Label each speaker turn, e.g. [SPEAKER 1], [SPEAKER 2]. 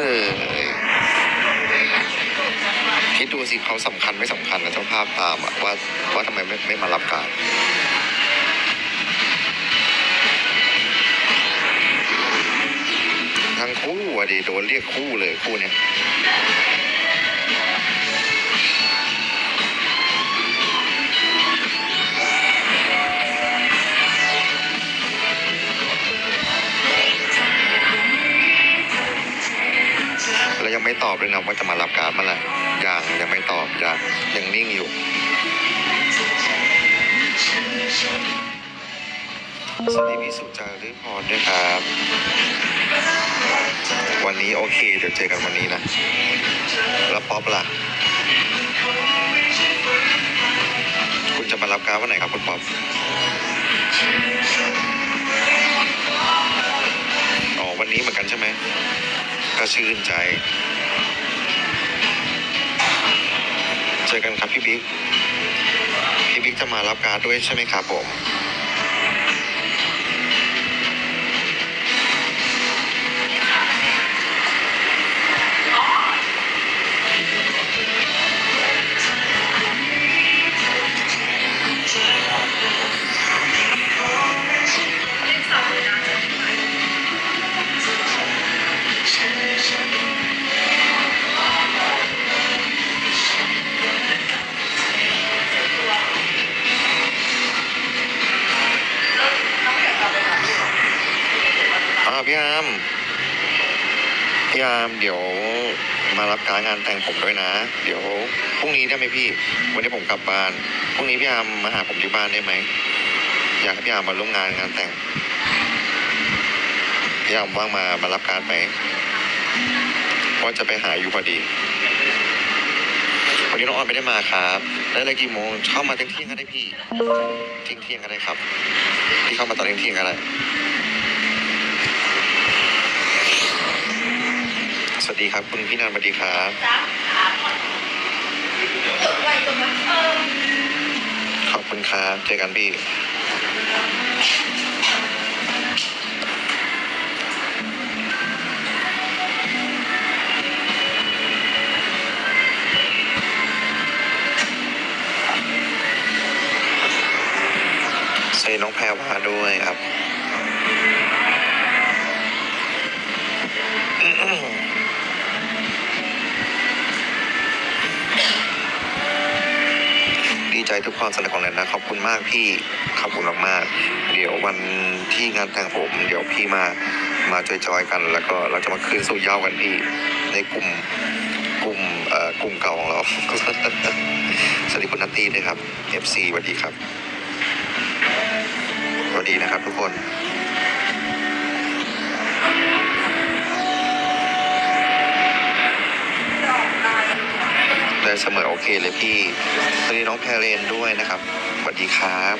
[SPEAKER 1] เอ่คิดดูสิเขาสำคัญไม่สำคัญนะเจ้าภาพตามอะว่าว่าทำไมไม่ไม่มารับการทั้งคู่อะดีโดนเรียกคู่เลยคู่เนี้ย ไม่ตอบเลยนะว่าจะมารับการเมื่อไหร่ยังยังไม่ตอบยังยังนิ่งอยู่สวัสดีพี่สุจารึพรด้วยครับ วันนี้โอเคเดี๋ยวเจอกันวันนี้นะ แล้วป๊อปล่ะ คุณจะมารับการวันไหนครับคุณป๊อปอ๋อวันนี้เหมือนกันใช่ไหม ก็ชื่นใจ เจอกันครับพี่บิ๊ก พี่บิ๊กจะมารับการดด้วยใช่ไหมครับผม พี่อามพี่อามเดี๋ยวมารับการงานแต่งผมด้วยนะ เดี๋ยวพรุ่งนี้ได้ไหมพี่ วันนี้ผมกลับบ้านพรุ่งนี้พี่อามมาหาผมที่บ้านได้ไหมอยากให้พี่อามมาร่วมงานงานแต่งพี่อามว่างมามารับการไหมว่าจะไปหาอยู่พอดีวันนี้น้องออนไม่ได้มาครับได้เลยกี่โมงเข้ามาเที่ยงเที่ยงก็ได้พี่เที่ยงเที่ยงก็ได้ครับ พี่เข้ามาตอนเที่ยงเที่ยงก็ได้ สวัส ดีครับ คุณพี่นันสวัสดีครับขอบคุณครับเจอกันพี่ใส่น้องแพรวาด้วยครับ ใจทุกความสำเร็จของแนนนะขอบคุณมากพี่ขอบคุณมากๆเดี๋ยววันที่งานแต่งผม เดี๋ยวพี่มามาจอยๆกัน แล้วก็เราจะมาคืนสู่เย้ากันพี่ในกลุ่มกลุ่มเอ่อกลุ่มเก่าของเราสวัสดีคุณนัตตี้ด้วยครับ FC สวัสดีครับสวัสดีนะครับทุกคน ได้เสมอโอเคเลยพี่สวัสดีน้องแพรเรนด้วยนะครับสวัสดีครับ